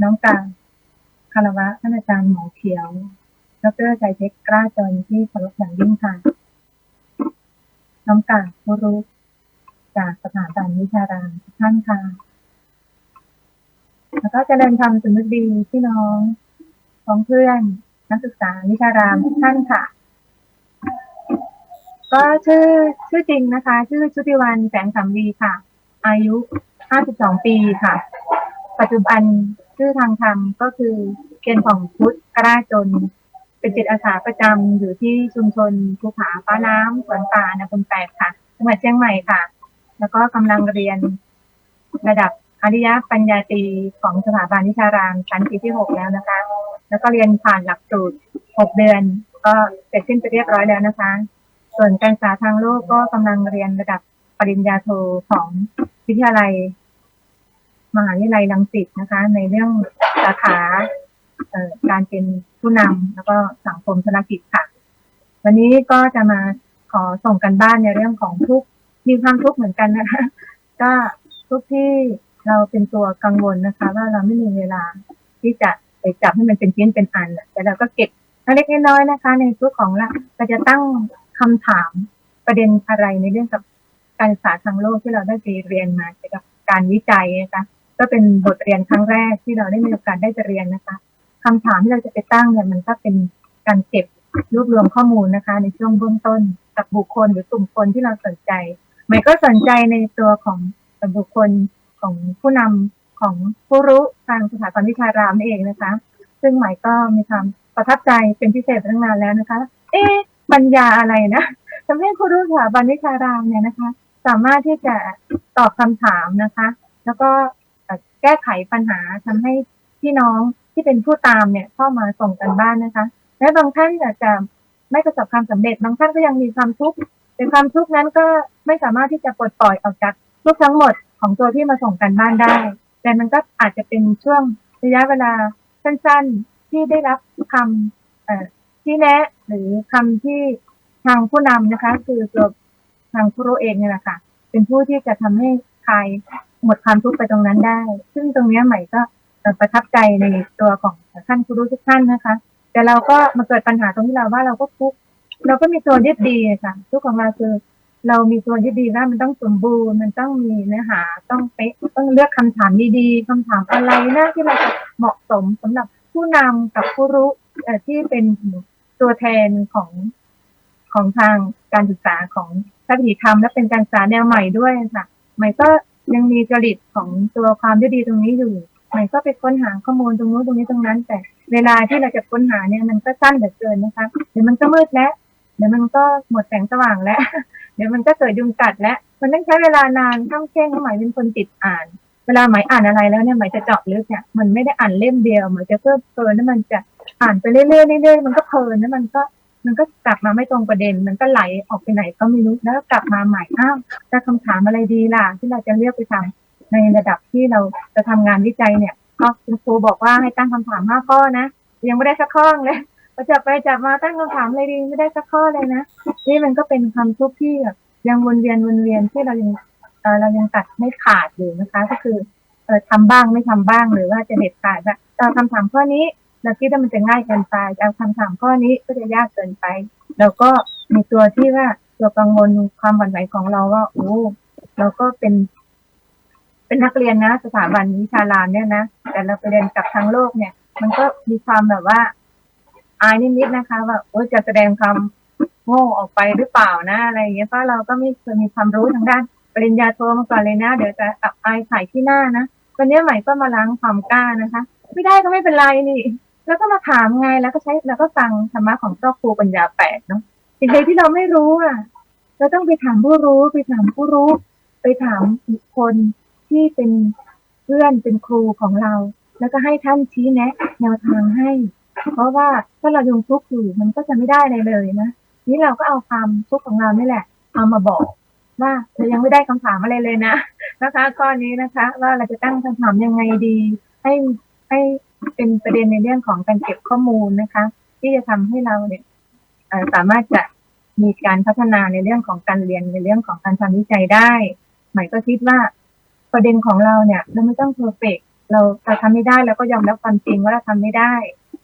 น้องกาคารวะท่านอาจารย์หมอเขียวดรใจเพชรกล้าจนที่เคารพอย่างยิ่งค่ะ น้องกาผู้รู้จากสถาบันวิชารามทุกท่านค่ะ แล้วก็เจริญธรรมสมนึกดีพี่น้องของเพื่อนนักศึกษาวิชารามทุกท่านค่ะ ก็ชื่อชื่อจริงนะคะ ชื่อชุติวันแสงสำลีค่ะ อายุ 52 ปีค่ะ ปัจจุบัน ชื่อทางธรรมก็คือเกียนของพุทธกล้าจน เป็นจิตอาสาประจำอยู่ที่ชุมชนภูผาฟ้าน้ำสวนป่านาคุณแปดค่ะจังหวัดเชียงใหม่ค่ะ แล้วก็กำลังเรียนระดับอริยปัญญาตรีของสถาบันวิชารามชั้นปีที่หกแล้วนะคะ แล้วก็เรียนผ่านหลักสูตรหกเดือน ก็เสร็จสิ้นไปเรียบร้อยแล้วนะคะ ส่วนการศึกษาทางโลกก็กำลังเรียนระดับปริญญาโทของวิทยาลัย มหาวิทยาลัยรังสิตนะคะ ในเรื่องสาขาการเป็นผู้นำแล้วก็สังคมธุรกิจค่ะ วันนี้ก็จะมาขอส่งกันบ้านในเรื่องของทุกมีความทุกข์เหมือนกันนะคะ ก็ทุกที่เราเป็นตัวกังวลนะคะ ว่าเราไม่มีเวลาที่จะไปจับให้มันเป็นชิ้นเป็นอันแต่เราก็เก็บเล็กน้อยนะคะ ในทุกของเราเราจะตั้งคำถามประเด็นอะไรในเรื่องกับการศึกษาทางโลกที่เราได้ไปเรียนมาเกี่ยวกับการวิจัยนะคะ ก็เป็นบทเรียนครั้งแรกที่เราได้มีโอกาสได้ไปเรียนนะคะคำถามที่เราจะไปตั้งเนี่ยมันก็เป็นการเก็บรวบรวมข้อมูลนะคะ ในช่วงเบื้องต้นกับบุคคลหรือกลุ่มคนที่เราสนใจหมายก็สนใจในตัวของบุคคลของผู้นำของผู้รู้ทางสถาบันวิชารามนี่เองนะคะ ซึ่งหมายก็มีความประทับใจเป็นพิเศษตั้งนานแล้วนะคะ เอ๊ะปัญญาอะไรนะทำให้ผู้รู้สถาบันวิชารามเนี่ยนะคะ สามารถที่จะตอบคำถามนะคะ แล้วก็ แก้ไขปัญหาทำให้พี่น้องที่เป็นผู้ตามเนี่ยเข้ามาส่งกันบ้านนะคะ และบางท่านอาจจะไม่ประสบความสำเร็จ บางท่านก็ยังมีความทุกข์แต่ความทุกข์นั้นก็ไม่สามารถที่จะปลดปล่อยออกจากทุกข์ทั้งหมดของตัวที่มาส่งกันบ้านได้ แต่มันก็อาจจะเป็นช่วงระยะเวลาสั้นๆที่ได้รับคำเอ่อที่แนะหรือคำที่ทางผู้นำนะคะ คือตัวทางผู้รู้เองเนี่ยแหละค่ะเป็นผู้ที่จะทำให้คลาย หมดความทุกข์ไปตรงนั้นได้ ซึ่งตรงนี้ใหม่ก็ประทับใจในตัวของท่านผู้รู้ทุกท่านนะคะ แต่เราก็มาเกิดปัญหาตรงที่เราว่าเราก็ทุกข์เราก็มีตัวยึดดีค่ะทุกของเราคือเรามีตัวยึดดีว่ามันต้องสมบูรณ์ มันต้องมีเนื้อหาต้องเป๊ะต้องเลือกคำถามดีๆคำถามอะไรนะที่เราจะเหมาะสมสำหรับผู้นำกับผู้รู้ที่เป็นตัวแทนของของทางการศึกษาของพระพิธรรมและเป็นการศึกษาแนวใหม่ด้วยค่ะใหม่ก็ ยังมีจริตของตัวความดีตรงนี้อยู่ใหม่ก็ไปค้นหาข้อมูลตรงนู้นตรงนี้ตรงนั้น แต่เวลาที่เราจะค้นหาเนี่ยมันก็สั้นเหลือเกินนะคะเดี๋ยวมันก็มืดแล้วเดี๋ยวมันก็หมดแสงสว่างแล้วเดี๋ยวมันก็เกิดยุงกัดและมันต้องใช้เวลานานข้ามเข่งหมายเป็นคนติดอ่าน เวลาหมายอ่านอะไรแล้วเนี่ยหมายจะเจาะลึกเนี่ยมันไม่ได้อ่านเล่มเดียวหมายจะเพิ่มเพลินแล้วมันจะอ่านไปเรื่อยๆเรื่อยๆมันก็เพลินแล้วมันก็ มันก็กลับมาไม่ตรงประเด็น มันก็ไหลออกไปไหนก็ไม่รู้แล้วกลับมาใหม่อ้าวจะคำถามอะไรดีล่ะ ที่เราจะเลือกไปทำในระดับที่เราจะทำงานวิจัยเนี่ยก็คุณครูบอกว่าให้ตั้งคำถามห้าข้อนะยังไม่ได้สักข้อเลยพอจับไปจับมาตั้งคำถามอะไรดีไม่ได้สักข้อเลยนะนี่มันก็เป็นความทุกข์ที่ยังวนเวียนวนเวียนที่เรายังเรายังตัดไม่ขาดอยู่นะคะ ก็คือเออทำบ้างไม่ทำบ้างหรือว่าจะเด็ดขาดว่าเอาคำถามข้อนี้ เราคิดว่ามันจะง่ายเกินไปเอาคำถามข้อนี้ก็จะยากเกินไป แล้วก็มีตัวที่ว่าตัวกังวลความหวั่นไหวของเราว่าโอ้เราก็เป็น เป็นนักเรียนนะสถาบันวิชารามเนี่ยนะแต่เราไปเรียนกับทางโลกเนี่ย มันก็มีความแบบว่า อายนิดๆนะคะว่าโอ้จะแสดงความโง่ออกไปหรือเปล่านะอะไรอย่างเงี้ยเพราะเราก็ไม่เคยมีความรู้ทางด้านปริญญาโทมาก่อนเลยนะ เดี๋ยวจะอับอายขายที่หน้านะวันนี้ใหม่ก็มาล้างความกล้านะคะ ไม่ได้ก็ไม่เป็นไรนี่ แล้วก็มาถามไงแล้วก็ใช้แล้วก็ฟังธรรมะของเจ้าครูปัญญาแปดเนาะสิ่งใดที่เราไม่รู้อะเราต้องไปถามผู้รู้ ไปถามผู้รู้ ไปถามบุคคลที่เป็นเพื่อนเป็นครูของเรา แล้วก็ให้ท่านชี้แนะแนวทางให้ เพราะว่าถ้าเรายังทุกข์อยู่มันก็จะไม่ได้อะไรเลยนะนี่เราก็เอาความทุกข์ของเรานี่แหละ เอามาบอกว่าเรายังไม่ได้คำถามอะไรเลยนะนะคะข้อนี้นะคะ ว่าเราจะตั้งคำถามยังไงดี ให้ให้ เป็นประเด็นในเรื่องของการเก็บข้อมูลนะคะ ที่จะทำให้เราเนี่ยสามารถจะมีการพัฒนาในเรื่องของการเรียนในเรื่องของการทำวิจัยได้ หมายก็คิดว่าประเด็นของเราเนี่ย เราไม่ต้องเพอร์เฟกเราเราทำไม่ได้เราก็ยอมรับความจริงว่าเราทำไม่ได้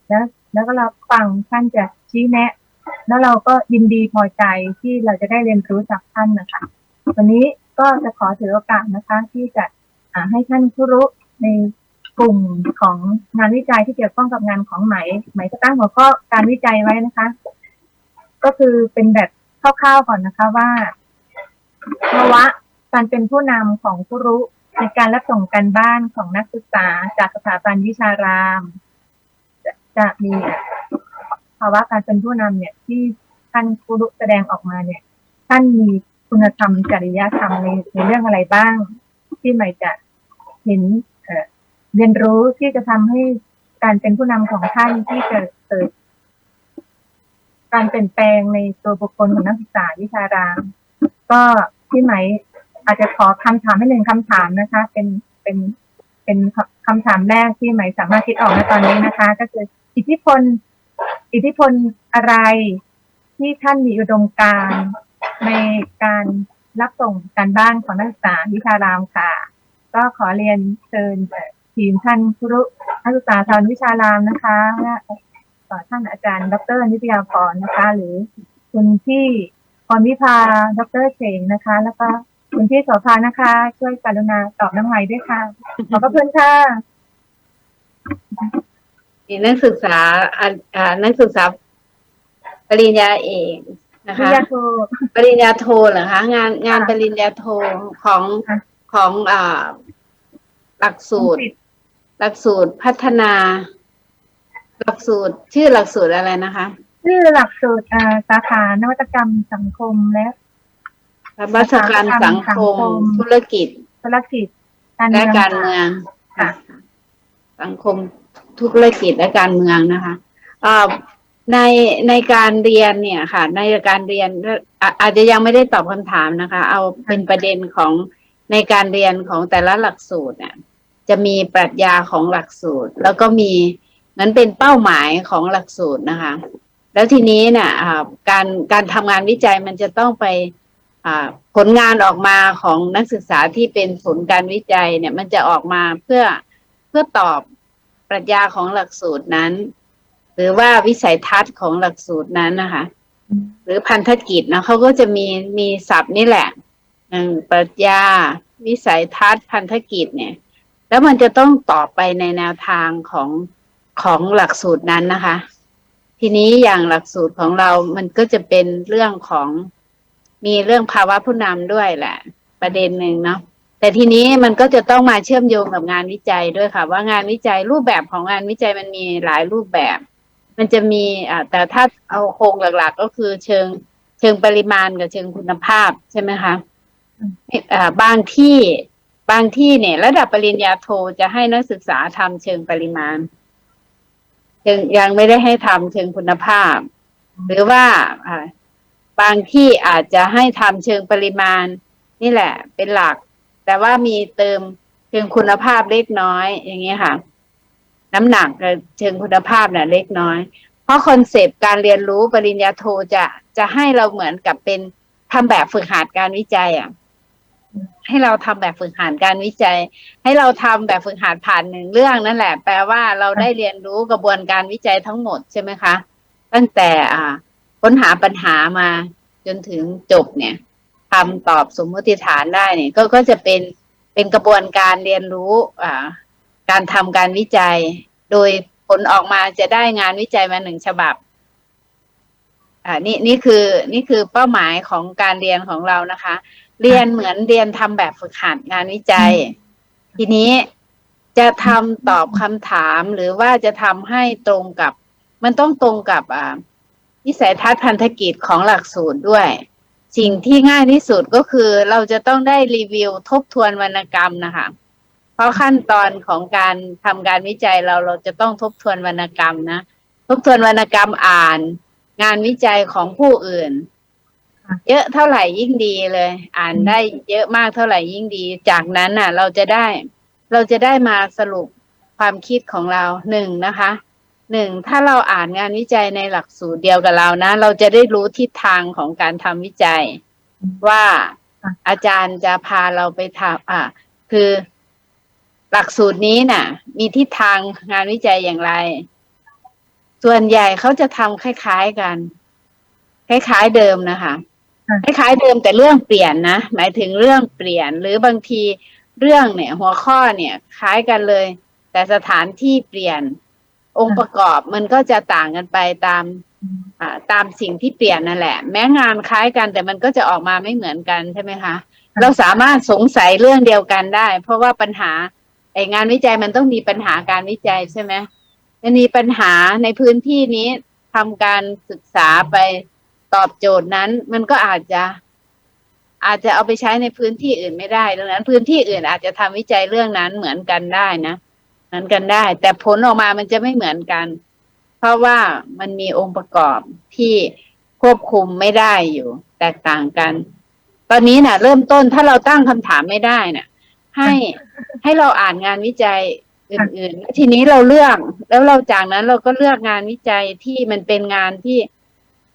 แล้วแล้วก็เราฟังท่านจะชี้แนะ แล้วเราก็ยินดีพอใจที่เราจะได้เรียนรู้จากท่านนะคะวันนี้ก็จะขอถือโอกาสนะคะ ที่จะให้ท่านผู้รู้ใน กลุ่มของงานวิจัยที่เกี่ยวข้องกับงานของไหมไหมจะตั้งหัวข้อการวิจัยไว้นะคะ ก็คือเป็นแบบคร่าวๆก่อนนะคะว่าภาวะการเป็นผู้นำของผู้รู้ในการรับส่งการบ้านของนักศึกษาจากสถาบันวิชารามจะจะมีภาวะการเป็นผู้นำเนี่ย ที่ท่านผู้รู้แสดงออกมาเนี่ยท่านมีคุณธรรมจริยธรรมในในเรื่องอะไรบ้าง ที่ใหม่จะเห็น เรียนรู้ที่จะทำให้การเป็นผู้นำของท่านที่จะเกิดการเปลี่ยนแปลงในตัวบุคคลของนักศึกษาวิชาราม ก็ที่ไหมอาจจะขอคำถามให้หนึ่งคำถามนะคะ เป็นเป็นเป็นคำถามแรกที่ไหมสามารถคิดออกในตอนนี้นะคะ ก็คืออิทธิพล อิทธิพลอะไรที่ท่านมีอุดมการณ์ในการรับส่งการบ้านของนักศึกษาวิชารามค่ะ ก็ขอเรียนเชิญเอ่อ ทีมท่านครุนักศึกษาทางวิชารามนะคะและต่อท่านอาจารย์ ดร นิตยาพรนะคะ หรือคุณพี่พรวิภา ดรเฉงนะคะ แล้วก็คุณพี่โสภานะคะ ช่วยกรุณาตอบน้องใหม่ด้วยค่ะ ขอบพระคุณค่ะมีนักศึกษาอ่าอ่านักศึกษาปริญญาเอกนะวิคะทยาโท ปริญญาโทเหรอคะ งานงานค่ะปริญญาโทของค่ะของอ่าหลักสูตร หลักสูตรพัฒนา หลักสูตรชื่อหลักสูตรอะไรนะคะ ชื่อหลักสูตรอ่าสาขานวัตกรรมสังคมและ รัฐการสังคม สังคม ธุรกิจธุรกิจการและเมืองการเมืองค่ะ สังคมธุรกิจและการเมืองนะคะอ่าในในการเรียนเนี่ยค่ะ ในการเรียนอะอาจจะยังไม่ได้ตอบคำถามนะคะ เอาเป็นประเด็นของในการเรียนของแต่ละหลักสูตรเนี่ย จะมีปรัชญาของหลักสูตร แล้วก็มีนั้นเป็นเป้าหมายของหลักสูตรนะคะ แล้วทีนี้เนี่ยการการทำงานวิจัยมันจะต้องไปผลงานออกมาของนักศึกษาที่เป็นผลการวิจัยเนี่ย มันจะออกมาเพื่อเพื่อตอบปรัชญาของหลักสูตรนั้น หรือว่าวิสัยทัศน์ของหลักสูตรนั้นนะคะ หรือพันธกิจนะเขาก็จะมีมีศัพท์นี่แหละปรัชญาวิสัยทัศน์พันธกิจเนี่ย แล้วมันจะต้องตอบไปในแนวทางของของหลักสูตรนั้นนะคะ ทีนี้อย่างหลักสูตรของเรามันก็จะเป็นเรื่องของมีเรื่องภาวะผู้นำด้วยแหละ ประเด็นหนึ่งเนาะแต่ทีนี้มันก็จะต้องมาเชื่อมโยงกับงานวิจัยด้วยค่ะ ว่างานวิจัยรูปแบบของงานวิจัยมันมีหลายรูปแบบ มันจะมีอ่าแต่ถ้าเอาโครงหลัก ๆ ก็คือเชิงเชิงปริมาณกับเชิงคุณภาพใช่ไหมคะอ่าบางที่ บางที่เนี่ย ระดับปริญญาโทจะให้นักศึกษาทำเชิงปริมาณเชิงยังไม่ได้ให้ทำเชิงคุณภาพ หรือว่าบางที่อาจจะให้ทำเชิงปริมาณ นี่แหละ เป็นหลัก แต่ว่ามีเติมเชิงคุณภาพเล็กน้อยอย่างเงี้ค่ะ น้ำหนักเชิงคุณภาพเนี่ยเล็กน้อย เพราะคอนเซปต์การเรียนรู้ปริญญาโทจะจะให้เราเหมือนกับเป็นทำแบบฝึกหัดการวิจัยอะ ให้เราทำแบบฝึกหัดการวิจัย ให้เราทำแบบฝึกหัดผ่านหนึ่งเรื่องนั่นแหละ แปลว่าเราได้เรียนรู้กระบวนการวิจัยทั้งหมดใช่ไหมคะ ตั้งแต่อ่า ค้นหาปัญหามาจนถึงจบเนี่ยทำตอบสมมติฐานได้เนี่ย ก็ก็จะเป็นเป็นกระบวนการเรียนรู้อ่าการทำการวิจัย โดยผลออกมาจะได้งานวิจัยมาหนึ่งฉบับอ่านี่นี่คือนี่คือเป้าหมายของการเรียนของเรานะคะ เรียนเหมือนเรียนทำแบบฝึกหัดงานวิจัย ทีนี้จะทำตอบคำถามหรือว่าจะทำให้ตรงกับ มันต้องตรงกับอ่าวิสัยทัศน์พันธกิจของหลักสูตรด้วย สิ่งที่ง่ายที่สุดก็คือเราจะต้องได้รีวิวทบทวนวรรณกรรมนะคะ เพราะขั้นตอนของการทำการวิจัยเราเราจะต้องทบทวนวรรณกรรมนะ ทบทวนวรรณกรรมอ่าน งานวิจัยของผู้อื่นค่ะ เยอะเท่าไหร่ยิ่งดีเลย อ่านได้เยอะมากเท่าไหร่ยิ่งดี จากนั้นน่ะ เราจะได้ เราจะได้มาสรุปความคิดของเราหนึ่งนะคะหนึ่งถ้าเราอ่านงานวิจัยในหลักสูตรเดียวกับเรานะ เราจะได้รู้ทิศทางของการทำวิจัย ว่าค่ะอาจารย์จะพาเราไปทำอะ คือหลักสูตรนี้น่ะ มีทิศทางงานวิจัยอย่างไร ส่วนใหญ่เขาจะทำคล้าย ๆกัน คล้าย ๆเดิมนะคะ คล้ายๆเดิมแต่เรื่องเปลี่ยนนะ หมายถึงเรื่องเปลี่ยน หรือบางทีเรื่องเนี่ย หัวข้อเนี่ยคล้ายกันเลย แต่สถานที่เปลี่ยนองค์ประกอบมันก็จะต่างกันไปตามอ่าตามสิ่งที่เปลี่ยนนั่นแหละ แม้งานคล้ายกันแต่มันก็จะออกมาไม่เหมือนกันใช่ไหมคะ เราสามารถสงสัยเรื่องเดียวกันได้ เพราะว่าปัญหาไองานวิจัยมันต้องมีปัญหาการวิจัยใช่ไหมมันมีปัญหาในพื้นที่นี้ทำการศึกษาไป ตอบโจทย์นั้น มันก็อาจจะ อาจจะเอาไปใช้ในพื้นที่อื่นไม่ได้ ดังนั้น พื้นที่อื่นอาจจะทำวิจัยเรื่องนั้นเหมือนกันได้นะเหมือนกันได้ แต่ผลออกมามันจะไม่เหมือนกัน เพราะว่ามันมีองค์ประกอบที่ควบคุมไม่ได้อยู่ แตกต่างกัน ตอนนี้น่ะ เริ่มต้นถ้าเราตั้งคำถามไม่ได้น่ะ ให้ให้เราอ่านงานวิจัยอื่นๆแล้วทีนี้เราเลือก แล้วเราจากนั้นเราก็เลือกงานวิจัยที่มันเป็นงานที่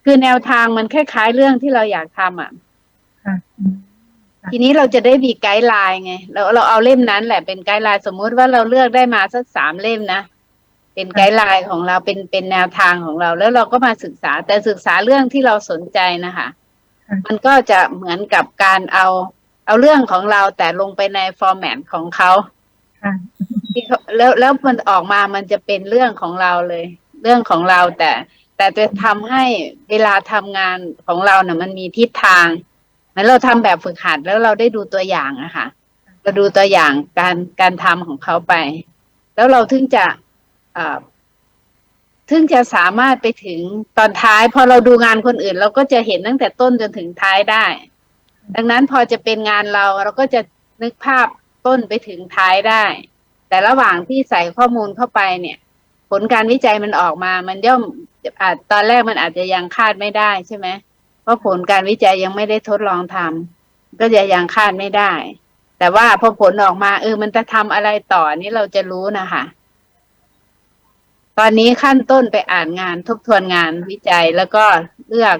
คือแนวทางมันคล้ายๆเรื่องที่เราอยากทำอะค่ะอืมค่ะทีนี้เราจะได้มีไกด์ไลน์ไงเราเราเอาเล่มนั้นแหละเป็นไกด์ไลน์สมมุติว่าเราเลือกได้มาสักสามเล่มนะเป็นไกด์ไลน์ของเราเป็นเป็นแนวทางของเรา แล้วเราก็มาศึกษาแต่ศึกษาเรื่องที่เราสนใจนะคะค่ะมันก็จะเหมือนกับการเอาเอาเรื่องของเราแต่ลงไปในฟอร์แมตของเขาค่ะที่เขาแล้วแล้วมันออกมามันจะเป็นเรื่องของเราเลย เรื่องของเราแต่ แต่จะทำให้เวลาทำงานของเราเนี่ยมันมีทิศทางเหมือนเราทำแบบฝึกหัดแล้วเราได้ดูตัวอย่างอะค่ะเราดูตัวอย่างการการทำของเขาไป แล้วเราถึงจะถึงจะสามารถไปถึงตอนท้าย พอเราดูงานคนอื่น เราก็จะเห็นตั้งแต่ต้นจนถึงท้ายได้ ดังนั้นพอจะเป็นงานเราเราก็จะนึกภาพต้นไปถึงท้ายได้ แต่ระหว่างที่ใส่ข้อมูลเข้าไปเนี่ย ลการวิจัยมันออกมา มันย่อมอาจตอนแรกมันอาจจะยังคาดไม่ได้ใช่ไหมเพราะผลการวิจัยยังไม่ได้ทดลองทำก็จะยังคาดไม่ได้ แต่ว่าพอผลออกมาเออมันจะทำอะไรต่อนี่เราจะรู้นะคะตอนนี้ขั้นต้นไปอ่านงานทบทวนงานวิจัยแล้วก็เลือก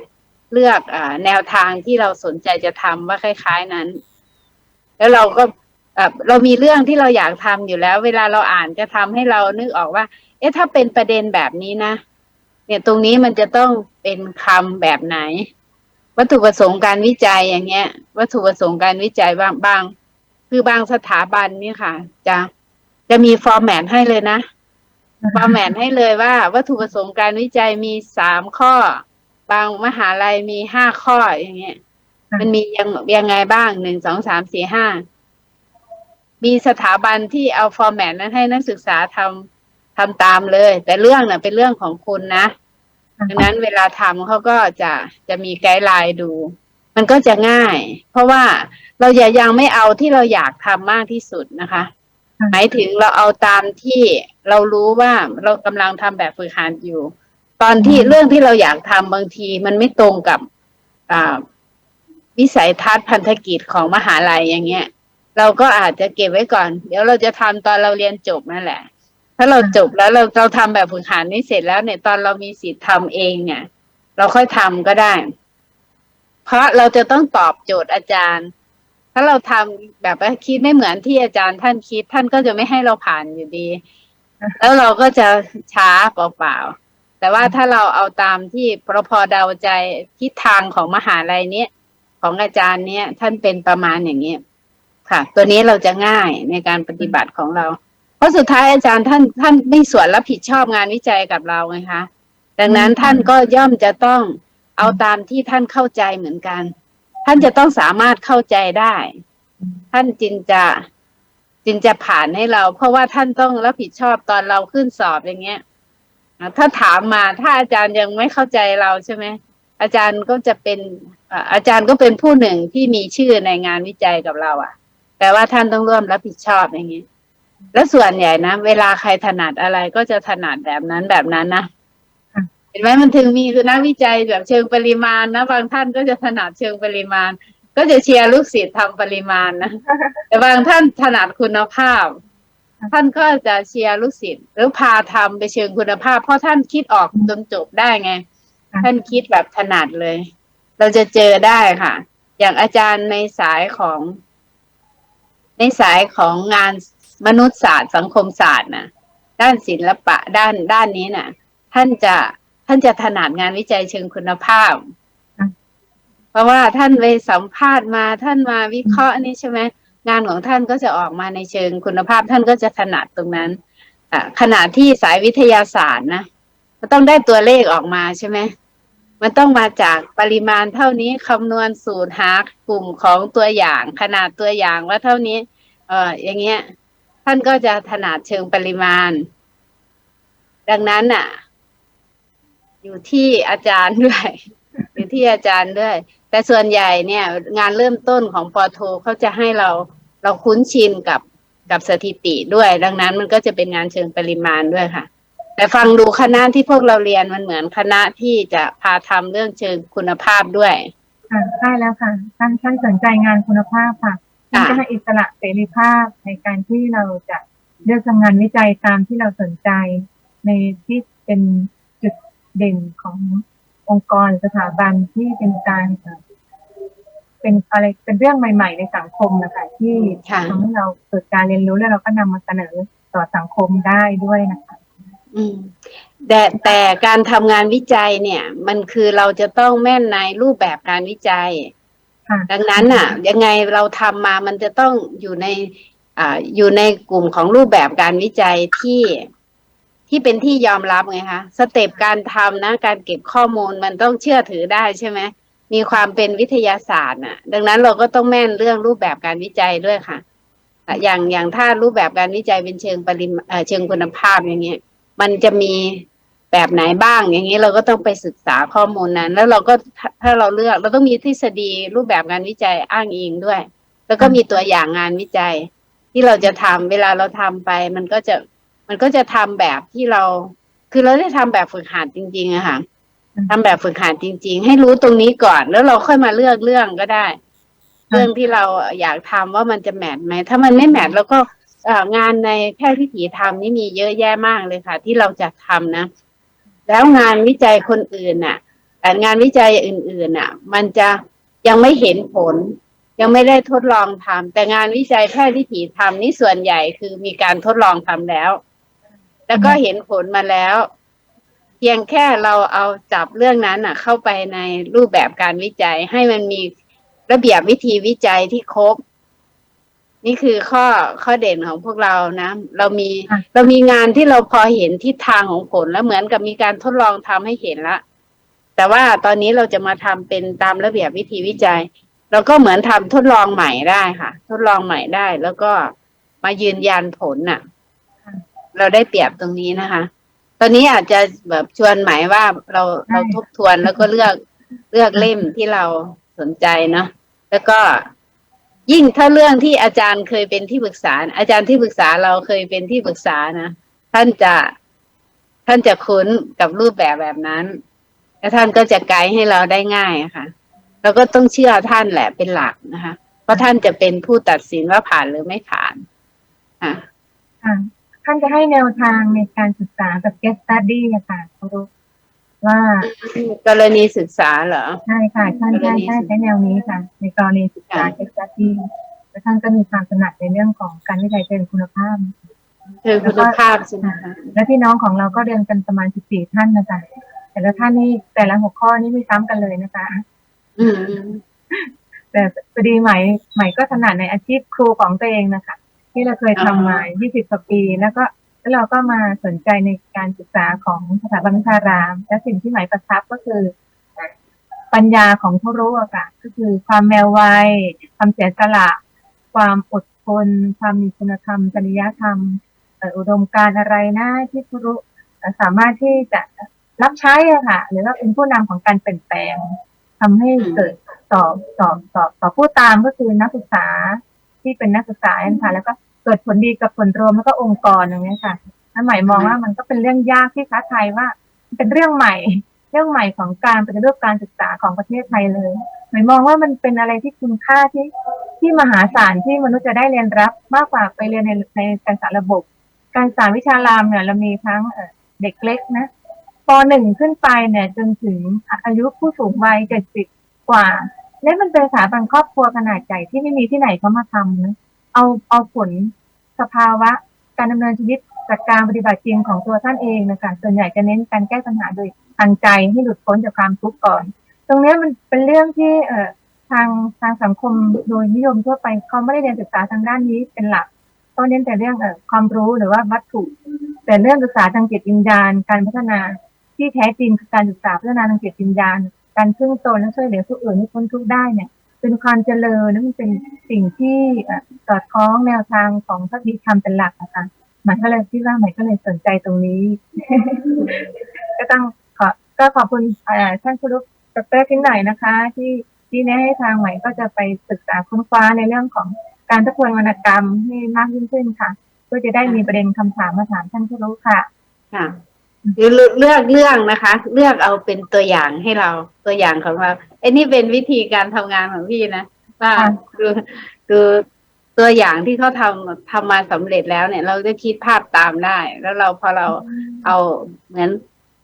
เลือกอแนวทางที่เราสนใจจะทำว่าคล้าย ๆนั้น แล้วเราก็ เรามีเรื่องที่เราอยากทำอยู่แล้ว เวลาเราอ่านจะทำให้เรานึกออกว่า เอ๊ะถ้าเป็นประเด็นแบบนี้นะ เนี่ยตรงนี้มันจะต้องเป็นคำแบบไหน วัตถุประสงค์การวิจัยอย่างเงี้ย วัตถุประสงค์การวิจัยบางบาง คือบางสถาบันนี่ค่ะ จะจะมีฟอร์แมตให้เลยนะฟอร์แมตให้เลยว่า วัตถุประสงค์การวิจัยมีสามข้อ บางมหาลัยมีห้าข้ออย่างเงี้ย มันมียังยังไงบ้างหนึ่งสองสามสี่ห้า มีสถาบันที่เอาฟอร์แมตนั้นให้นักศึกษาทำทำตามเลย แต่เรื่องน่ะเป็นเรื่องของคุณนะดังนั้นเวลาทำเขาก็จะจะมีไกด์ไลน์ดู มันก็จะง่าย เพราะว่าเราอย่ายังไม่เอาที่เราอยากทำมากที่สุดนะคะค่ะหมายถึงเราเอาตามที่เรารู้ว่าเรากำลังทำแบบฝึกหัดอยู่ ตอนที่เรื่องที่เราอยากทำบางทีมันไม่ตรงกับอ่าวิสัยทัศน์พันธกิจของมหาลัยอย่างเงี้ย เราก็อาจจะเก็บไว้ก่อน เดี๋ยวเราจะทำตอนเราเรียนจบนั่นแหละ ถ้าเราจบแล้วเราเราทำแบบฝึกหัดนี้เสร็จแล้วเนี่ยตอนเรามีสิทธิ์ทำเองเนี่ย เราค่อยทำก็ได้ เพราะเราจะต้องตอบโจทย์อาจารย์ ถ้าเราทำแบบว่าคิดไม่เหมือนที่อาจารย์ท่านคิด ท่านก็จะไม่ให้เราผ่านอยู่ดี แล้วเราก็จะช้าเปล่าๆแต่ว่าถ้าเราเอาตามที่พอพอเดาใจทิศทางของมหาลัยเนี้ยของอาจารย์เนี้ยท่านเป็นประมาณอย่างนี้ย ค่ะ ตัวนี้เราจะง่ายในการปฏิบัติของเรา เพราะสุดท้ายอาจารย์ท่านท่านไม่ส่วนรับผิดชอบงานวิจัยกับเราไงคะดังนั้นท่านก็ย่อมจะต้องเอาตามที่ท่านเข้าใจเหมือนกัน ท่านจะต้องสามารถเข้าใจได้ ท่านจึงจะจึงจะผ่านให้เรา เพราะว่าท่านต้องรับผิดชอบตอนเราขึ้นสอบอย่างเงี้ยอ่าถ้าถามมาถ้าอาจารย์ยังไม่เข้าใจเราใช่ไหมอาจารย์ก็จะเป็นอ่าอาจารย์ก็เป็นผู้หนึ่งที่มีชื่อในงานวิจัยกับเราอะ่ะ แต่ว่าท่านต้องร่วมรับผิดชอบอย่างเงี้ยแล้วส่วนใหญ่นะเวลาใครถนัดอะไรก็จะถนัดแบบนั้นแบบนั้นนะค่ะเห็นไหมมันถึงมีคือนักวิจัยแบบเชิงปริมาณนะบางท่านก็จะถนัดเชิงปริมาณ ก็จะเชียร์ลูกศิษย์ทำปริมาณนะแต่บางท่านถนัดคุณภาพ ท่านก็จะเชียร์ลูกศิษย์หรือพาทำไปเชิงคุณภาพ เพราะท่านคิดออกจนจบได้ไงค่ะท่านคิดแบบถนัดเลย เราจะเจอได้ค่ะ อย่างอาจารย์ในสายของ ในสายของงานมนุษยศาสตร์สังคมศาสตร์นะด้านศิลปะด้านด้านนี้น่ะ ท่านจะท่านจะถนัดงานวิจัยเชิงคุณภาพ เพราะว่าท่านไปสัมภาษณ์มาท่านมาวิเคราะห์นี่ใช่ไหมงานของท่านก็จะออกมาในเชิงคุณภาพ ท่านก็จะถนัดตรงนั้นอ่ขณะที่สายวิทยาศาสตร์นะต้องได้ตัวเลขออกมาใช่ไหม มันต้องมาจากปริมาณเท่านี้คำนวณสูตรหากลุ่มของตัวอย่างขนาดตัวอย่างว่าเท่านี้ เอออย่างเงี้ย ท่านก็จะถนัดเชิงปริมาณ ดังนั้นน่ะ อยู่ที่อาจารย์ด้วย อยู่ที่อาจารย์ด้วย แต่ส่วนใหญ่เนี่ย งานเริ่มต้นของปอโทเขาจะให้เราเราคุ้นชินกับกับสถิติด้วย ดังนั้นมันก็จะเป็นงานเชิงปริมาณด้วยค่ะ แต่ฟังดูคณะที่พวกเราเรียนมันเหมือนคณะที่จะพาทำเรื่องเชิงคุณภาพด้วยค่ะใช่แล้วค่ะท่านท่านสนใจงานคุณภาพค่ะท่านจะให้อิสระเสรีภาพในการที่เราจะเลือกทำงานวิจัยตามที่เราสนใจ ในที่เป็นจุดเด่นขององค์กรสถาบันที่เป็นการเอ่อเป็นอะไรเป็นเรื่องใหม่ ๆ ในสังคมนะคะที่ค่ะทำให้เราเกิดการเรียนรู้แล้วเราก็นำมาเสนอต่อสังคมได้ด้วยนะคะ อืมแต่แต่การทำงานวิจัยเนี่ย มันคือเราจะต้องแม่นในรูปแบบการวิจัย ค่ะ ดังนั้นน่ะ ยังไงเราทำมามันจะต้องอยู่ใน อ่าอยู่ในกลุ่มของรูปแบบการวิจัยที่ที่เป็นที่ยอมรับไงคะสเต็ปการทำนะ การเก็บข้อมูลมันต้องเชื่อถือได้ใช่ไหมมีความเป็นวิทยาศาสตร์น่ะ ดังนั้นเราก็ต้องแม่นเรื่องรูปแบบการวิจัยด้วยค่ะอะอย่างอย่างถ้ารูปแบบการวิจัยเป็นเชิงปริมาเอ่อเชิงคุณภาพอย่างเงี้ย มันจะมีแบบไหนบ้าง อย่างนี้เราก็ต้องไปศึกษาข้อมูลนั้น แล้วเราก็ถ้าเราเลือกเราต้องมีทฤษฎีรูปแบบงานวิจัยอ้างอิงด้วย แล้วก็มีตัวอย่างงานวิจัย ที่เราจะทำเวลาเราทำไป มันก็จะมันก็จะทำแบบที่เรา คือเราได้ทำแบบฝึกหัดจริงๆอะค่ะอืมทำแบบฝึกหัดจริง ๆ ให้รู้ตรงนี้ก่อน แล้วเราค่อยมาเลือกเรื่องก็ได้ เรื่องที่เราอยากทำว่ามันจะแมทไหมถ้ามันไม่แมทแล้วก็ งานในแพทย์วิถีธรรมนี่มีเยอะแยะมากเลยค่ะ ที่เราจะทำนะ แล้วงานวิจัยคนอื่นน่ะแต่งานวิจัยอื่นๆน่ะ มันจะยังไม่เห็นผล ยังไม่ได้ทดลองทำแต่งานวิจัยแพทย์วิถีธรรมนี่ส่วนใหญ่คือมีการทดลองทำแล้ว แล้วก็เห็นผลมาแล้ว เพียงแค่เราเอาจับเรื่องนั้นน่ะ เข้าไปในรูปแบบการวิจัยให้มันมีระเบียบวิธีวิจัยที่ครบ นี่คือข้อข้อเด่นของพวกเรานะ เรามีค่ะเรามีงานที่เราพอเห็นทิศทางของผลแล้วเหมือนกับมีการทดลองทำให้เห็นละ แต่ว่าตอนนี้เราจะมาทำเป็นตามระเบียบวิธีวิจัย เราก็เหมือนทำทดลองใหม่ได้ค่ะ ทดลองใหม่ได้ แล้วก็มายืนยันผลน่ะค่ะ เราได้เปรียบตรงนี้นะคะ ตอนนี้อาจจะแบบชวนหมายว่าเราเราทบทวนแล้วก็เลือกเลือกเล่มที่เราสนใจเนาะแล้วก็ ยิ่งถ้าเรื่องที่อาจารย์เคยเป็นที่ปรึกษา อาจารย์ที่ปรึกษาเราเคยเป็นที่ปรึกษานะท่านจะท่านจะคุ้นกับรูปแบบแบบนั้น แล้วท่านก็จะไกด์ให้เราได้ง่ายค่ะเราก็ต้องเชื่อท่านแหละเป็นหลักนะคะเพราะท่านจะเป็นผู้ตัดสินว่าผ่านหรือไม่ผ่านค่ะท่านจะให้แนวทางในการศึกษาแบบ case study ะค่ะครู ว่ากรณีศึกษาเหรอ ใช่ค่ะท่านใช่ใช่ใช้แนวนี้ค่ะ ในกรณีศึกษาค่ะ case study และท่านก็มีความถนัดในเรื่องของการวิจัยเชิงคุณภาพเชิงคุณภาพใช่ไหมคะและพี่น้องของเราก็เรียนกันประมาณ14ท่านนะคะแต่ละท่านนี่แต่ละหัวข้อนี่ไม่ซ้ำกันเลยนะคะอืมอืมแต่พอดีใหม่ใหม่ก็ถนัดในอาชีพครูของตัวเองนะคะ ที่เราเคยทำมา20กว่าปีแล้วก็ แล้วเราก็มาสนใจในการศึกษาของสถาบันวิชาราม และสิ่งที่หม่ประทับก็คือ ปัญญาของผู้รู้อะค่ะ ก็คือความแมวไวความเสียสละ ความอดทนความมีคุณธรรม จริยธรรมอุดมการอะไรนะที่ผู้รู้สามารถที่จะรับใช้อะค่ะ หรือว่าเป็นผู้นำของการเปลี่ยนแปลงทำให้เกิดต่อต่อต่อต่อผู้ตามก็คือนักศึกษาที่เป็นนักศึกษาเองค่ะแล้วก็ เกิดผลดีกับผลรวมแล้วก็องค์กรอย่างนี้ยค่ะถ้าใหม่มองว่ามันก็เป็นเรื่องยากที่ท้าทายว่ามันเป็นเรื่องใหม่ เรื่องใหม่ของการปฏิรูปการศึกษาของประเทศไทยเลยหมายมองว่ามันเป็นอะไรที่คุณค่าที่ที่มหาศาลที่มนุษย์จะได้เรียนรับมากกว่าไปเรียนในในการศึกษาระบบ การศึกษาวิชารามเนี่ยเรามีทั้งเอ่อเด็กเล็กนะปหนึ่งขึ้นไปเนี่ยจนถึงอายุผู้สูงวัยเจ็ดสิบกว่า และมันเป็นสถาบันครอบครัวขนาดใหญ่ที่ไม่มีที่ไหนเขามาทำนะ เอาเอาผลสภาวะการดำเนินชีวิตจากการปฏิบัติจริงของตัวท่านเองนะคะส่วนใหญ่จะเน้นการแก้ปัญหาโดยทางใจให้หลุดพ้นจากความทุกข์ก่อน ตรงนี้มันเป็นเรื่องที่เอ่อทางทางสังคมโดยนิยมทั่วไปเขาไม่ได้เรียนศึกษาทางด้านนี้เป็นหลักเขาเน้นแต่เรื่องเอ่อความรู้หรือว่าวัตถุ แต่เรื่องศึกษาทางจิตวิญญาณ การพัฒนาที่แท้จริงคือการศึกษาพัฒนาทางจิตวิญญาณ การพึ่งตนและช่วยเหลือผู้อื่นให้พ้นทุกข์ได้เนี่ย เป็นความเจริญและมันเป็นสิ่งที่สอดคล้องแนวทางของพระพิธรรมเป็นหลักนะคะหมายก็เลยคิดว่าหมายก็เลยสนใจตรงนี้ ก็ต้องขอก็ขอบคุณท่านครูรุดรทิ้งหน่อยนะคะ ที่ที่แนะให้ทางใหม่ก็จะไปศึกษาค้นคว้าในเรื่องของการทบทวนวรรณกรรมให้มากยิ่งขึ้นค่ะเพื่อจะได้มีประเด็นคำถามมาถามท่านครูรุค่ะค่ะ คือเลือกเลือกนะคะ เลือกเอาเป็นตัวอย่างให้เราตัวอย่างของเราไอ้นี่เป็นวิธีการทำงานของพี่นะว่าค่ะดูดูตัวอย่างที่เขาทำทำมาสำเร็จแล้วเนี่ย เราจะคิดภาพตามได้ แล้วเราพอเราเอาเหมือน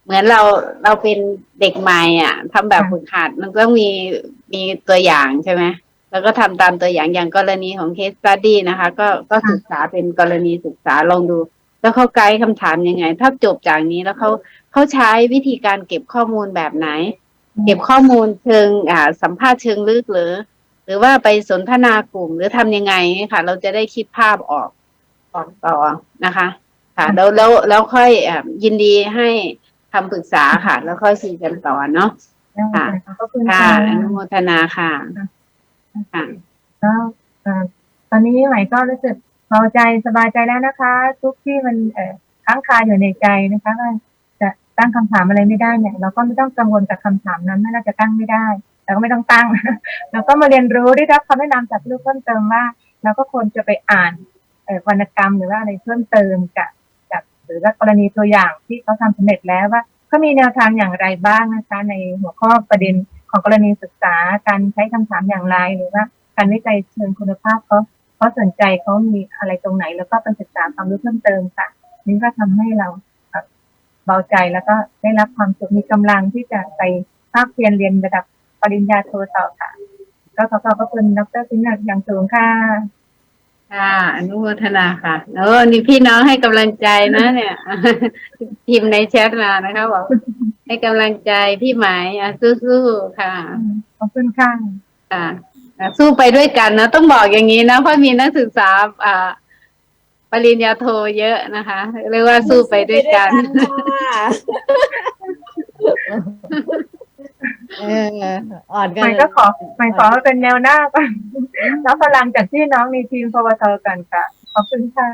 เหมือนเราเราเป็นเด็กใหม่อะทำแบบฝึกหัดมันก็มีมีตัวอย่างใช่ไหมแล้วก็ทำตามตัวอย่างอย่างกรณีของเคสตัดดี้นะคะ ก็ก็ศึกษาเป็นกรณีศึกษาลองดู แล้วเขาไกด์คำถามยังไง ถ้าจบจากนี้แล้วเขาเขาใช้วิธีการเก็บข้อมูลแบบไหน เก็บข้อมูลเชิงอ่า สัมภาษณ์เชิงลึกหรือ หรือว่าไปสนทนากลุ่มหรือทำยังไงค่ะ เราจะได้คิดภาพออกออกต่อนะคะ ค่ะ แล้วแล้วแล้วค่อยอ่ายินดีให้คำปรึกษาค่ะ แล้วค่อยคุยกันต่อเนาะค่ะขอบคุณค่ะค่ะอนุโมทนาค่ะค่ะก็เอ่อตอนนี้ใหม่ก็รู้สึก เบาใจสบายใจแล้วนะคะ ทุกที่มันเออค้างคาอยู่ในใจนะคะว่าจะตั้งคำถามอะไรไม่ได้เนี่ย เราก็ไม่ต้องกังวลกับคำถามนั้นไม่น่าจะตั้งไม่ได้เราก็ไม่ต้องตั้งเราก็มาเรียนรู้ได้รับคำแนะนำจากลูกเพิ่มเติมว่า เราก็ควรจะไปอ่านวรรณกรรมหรือว่าอะไรเพิ่มเติมกับกับหรือว่ากรณีตัวอย่างที่เขาทำสำเร็จแล้วว่าเขามีแนวทางอย่างไรบ้างนะคะ ในหัวข้อประเด็นของกรณีศึกษาการใช้คำถามอย่างไรหรือว่าการวิจัยเชิงคุณภาพเขา เขาสนใจเขามีอะไรตรงไหน แล้วก็ไปศึกษาความรู้เพิ่มเติมค่ะ นี่ก็ทำให้เราเอ่อเบาใจแล้วก็ได้รับความสุขมีกำลังที่จะไปภาคเรียนเรียนระดับปริญญาโทต่อค่ะ ก็ขอขอบพระคุณดรสินนักอย่างสูงค่ะค่ะอนุโมทนาค่ะโอ้นี่พี่น้องให้กำลังใจนะเนี่ยพิมพ์ในแชทมานะคะบอกให้กำลังใจพี่หมายอะสู้ๆค่ะขอบคุณค่ะค่ะอะ สู้ไปด้วยกันนะ ต้องบอกอย่างนี้นะ เพราะมีนักศึกษาอ่าปริญญาโทเยอะนะคะ เรียกว่าสู้ไปด้วยกันค่ะเอออ่อนกัใหนม่ก็ขอใหม่ขอเป็นแนวหน้าก่อนแล้วพลังจากพี่น้องในทีมพวทกันค่ะ ขอบคุณค่ะ